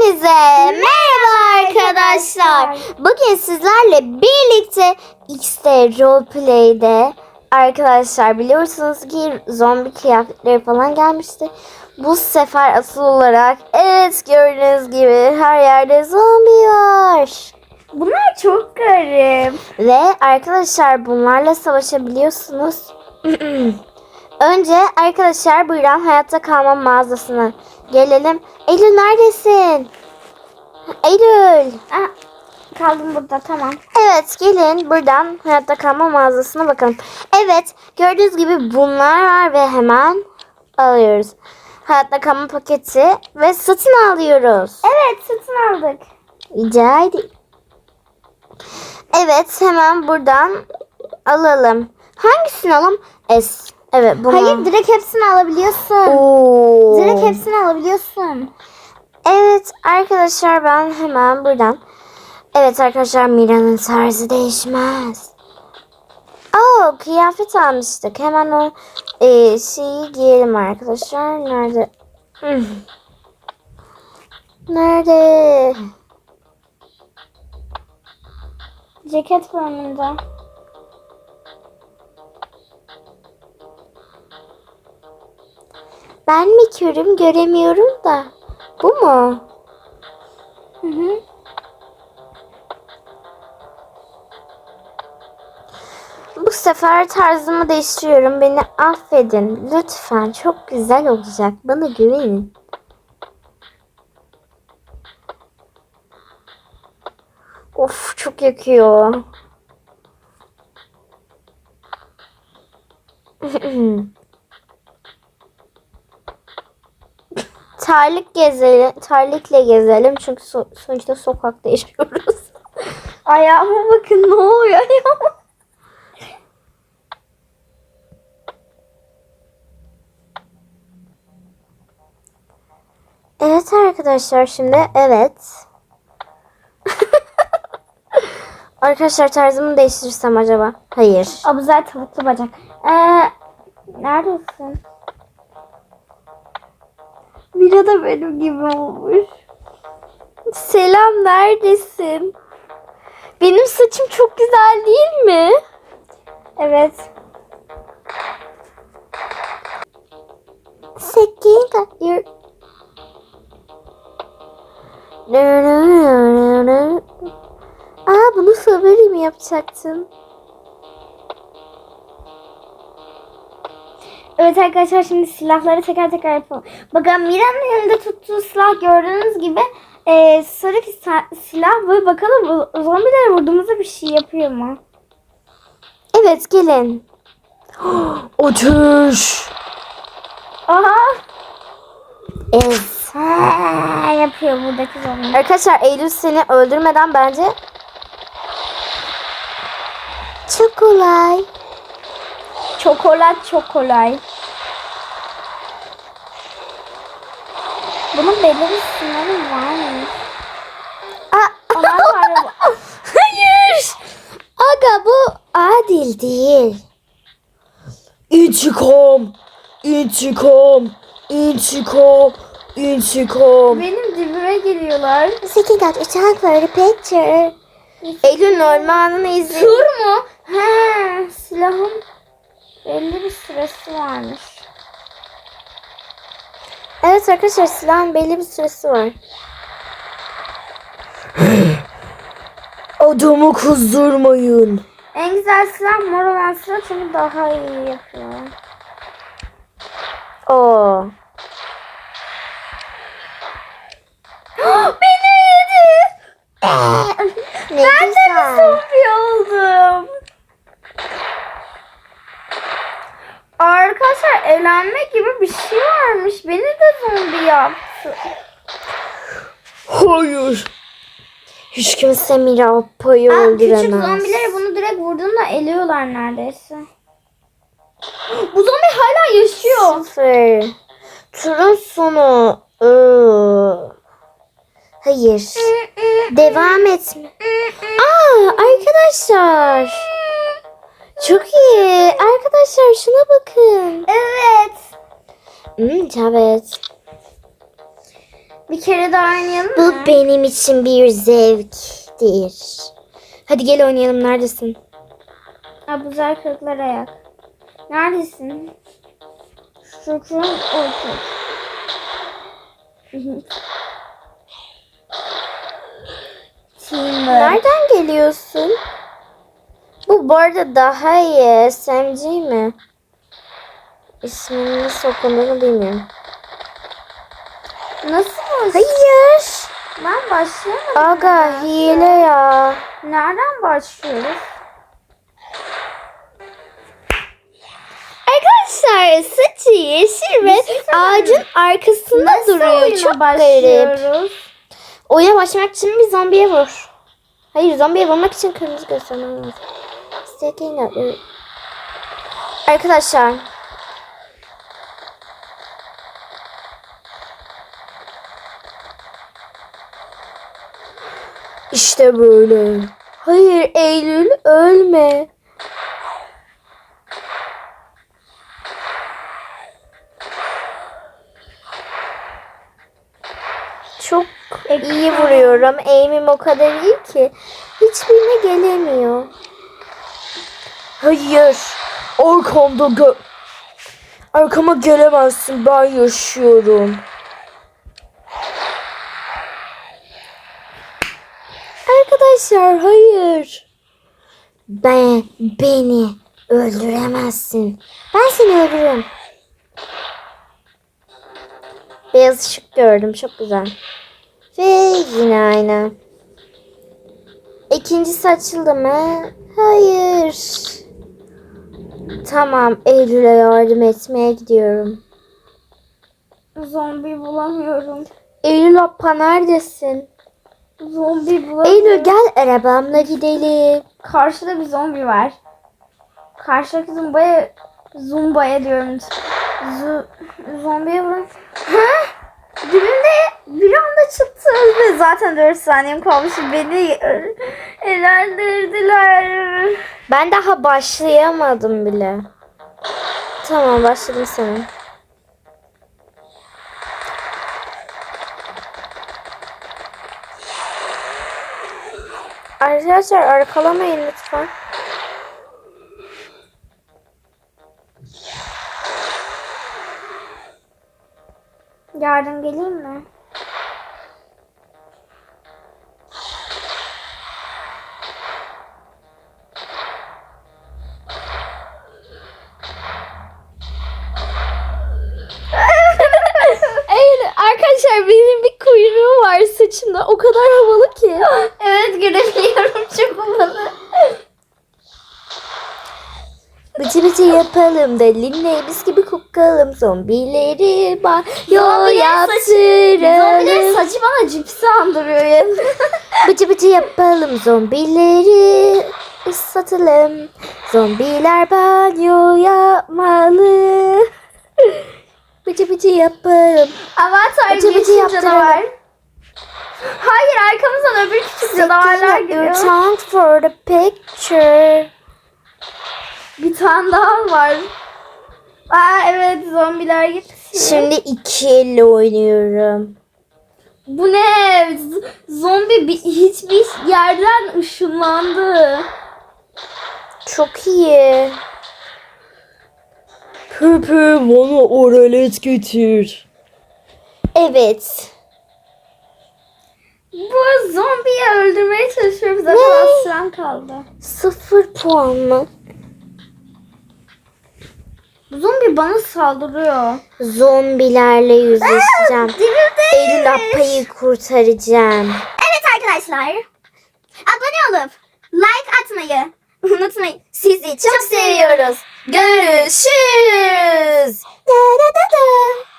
Hepinize merhaba arkadaşlar. Bugün sizlerle birlikte X'te Roleplay'de arkadaşlar biliyorsunuz ki zombi kıyafetleri falan gelmişti. Bu sefer asıl olarak evet gördüğünüz gibi her yerde zombi var. Bunlar çok garip. Ve arkadaşlar bunlarla savaşabiliyorsunuz. Önce arkadaşlar buyurun hayatta kalma mağazasına gelelim. Eylül neredesin? Eylül. Ah, kaldım burada tamam. Evet gelin buradan hayatta kalma mağazasına bakalım. Evet gördüğünüz gibi bunlar var ve hemen alıyoruz. Hayatta kalma paketi ve satın alıyoruz. Evet satın aldık. Rica ederim. Evet hemen buradan alalım. Hangisini alalım? S. Evet bunu. Hayır direkt hepsini alabiliyorsun. Oo. Direkt hepsini alabiliyorsun. Evet arkadaşlar ben hemen buradan. Evet arkadaşlar Mira'nın tarzı değişmez. Oo kıyafet almıştık. Hemen o e, şeyi giyelim arkadaşlar. Nerede? Hmm. Nerede? Ceket var körüm göremiyorum da. Bu mu? Hı hı. Bu sefer tarzımı değiştiriyorum. Beni affedin. Lütfen. Çok güzel olacak. Bana güvenin. Of çok yakıyor. Terlik gezelim, terlikle gezelim çünkü so- sonuçta sokakta yaşıyoruz. Ayağıma bakın ne oluyor ayağıma. Evet arkadaşlar şimdi evet. arkadaşlar tarzımı değiştirirsem acaba? Hayır. Abuzer tavuklu bacak. Ee, neredesin? Mira da benim gibi olmuş. Selam neredesin? Benim saçım çok güzel değil mi? Evet. Sekin you're... Aa bunu favori mi yapacaktım? Evet arkadaşlar şimdi silahları teker teker yapalım. Bakın Mira'nın elinde tuttuğu silah gördüğünüz gibi e, sarı bir silah ve bakalım bu zombilere vurduğumuzda bir şey yapıyor mu? Evet gelin. Ateş. Aha! Ez. Ha, yapıyor buradaki zombi. Arkadaşlar Eylül seni öldürmeden bence çok kolay. Çokolat çok kolay. Bunun belli bir sınırı var mı? Aa, hayır. Aga bu adil değil. İntikam. İntikam. İntikam. İntikam. Benim dibime giriyorlar. Second got attack for the picture. Eylül'ün ölme anını izleyin. Tur mu? He, silahın belli bir süresi varmış. Evet arkadaşlar silahın belli bir süresi var. Adamı kızdırmayın. En güzel silah mor olan silah çünkü daha iyi yapıyor. Oo. Beni yedi. Ne ben de bir güzel. zombi oldum. Arkadaşlar eğlenme gibi bir şey varmış. Beni de zombi yaptı. Hayır. Hiç kimse Mira Apo'yu Aa, öldüremez. küçük zombileri bunu direkt vurduğunda eliyorlar neredeyse. Bu zombi hala yaşıyor. Sıfır. Turun sonu. Iı. Hayır. Devam etme. Aa arkadaşlar. Çok iyi. Arkadaşlar şuna bakın. Evet. Hmm, evet. Bir kere daha oynayalım Bu mı? benim için bir zevktir. Hadi gel oynayalım. Neredesin? Abuzer kırıklar ayak. Neredesin? Şükrün ortak. Nereden geliyorsun? Bu bu arada daha iyi. SMG mi? İsmini nasıl okunduğunu bilmiyorum. Nasıl? Hayır. Ben başlayamadım. Aga hile ya. Nereden başlıyoruz? Arkadaşlar saçı yeşil ve ağacın arkasında Nasıl duruyor. Çok garip. başlıyoruz? Oyuna başlamak için bir zombiye vur. Hayır zombiye vurmak için kırmızı göstermem lazım. Stacking Arkadaşlar. İşte böyle. Hayır Eylül ölme. Çok iyi vuruyorum. Aim'im o kadar iyi ki hiçbirine gelemiyor. Hayır. Arkamda gö Arkama gelemezsin. Ben yaşıyorum. Arkadaşlar hayır. Ben beni öldüremezsin. Ben seni öldürürüm. Beyaz ışık gördüm. Çok güzel. Ve yine aynı. İkincisi açıldı mı? Hayır. Tamam. Eylül'e yardım etmeye gidiyorum. Zombi bulamıyorum. Eylül Appa neredesin? Zombi bulamıyorum. Eylül gel arabamla gidelim. Karşıda bir zombi var. Karşıdaki zumbaya zumbaya diyorum. Zu, zombiye vurun. Ha? Dibimde bir anda çıktı zaten 4 saniyem kalmış. Beni ö- eğlendirdiler. Ben daha başlayamadım bile. Tamam başladım sana. Arkadaşlar arkalamayın lütfen. Yardım geleyim mi? Benim bir kuyruğu var saçımda. O kadar havalı ki. evet görebiliyorum çok havalı. Bıcı bıcı yapalım da Linne biz gibi kokalım zombileri banyo Zombilerin Zombilerin yaptıralım. saçı bana cipsi andırıyor ya. Bıcı bıcı yapalım zombileri ıslatalım. Zombiler banyo yapmalı. Bıcı bıcı yapalım. Avatar Bıcı bıcı canavar. Hayır arkamızdan öbür küçük canavarlar geliyor. Thank for the picture. Bir tane daha var. Aa evet zombiler gitti. Şimdi iki elle oynuyorum. Bu ne? Zombi bir, hiçbir yerden ışınlandı. Çok iyi. Pepe bana oralet getir. Evet. Bu zombiyi öldürmeye çalışıyoruz. Zaten Ne? az süren kaldı. Sıfır puan mı? Bu zombi bana saldırıyor. Zombilerle yüzleşeceğim. Dibimde. Eylül Appa'yı kurtaracağım. Evet arkadaşlar. Abone olup like atmayı unutmayın. Sizi çok seviyoruz. Görüşürüz. Da da da da.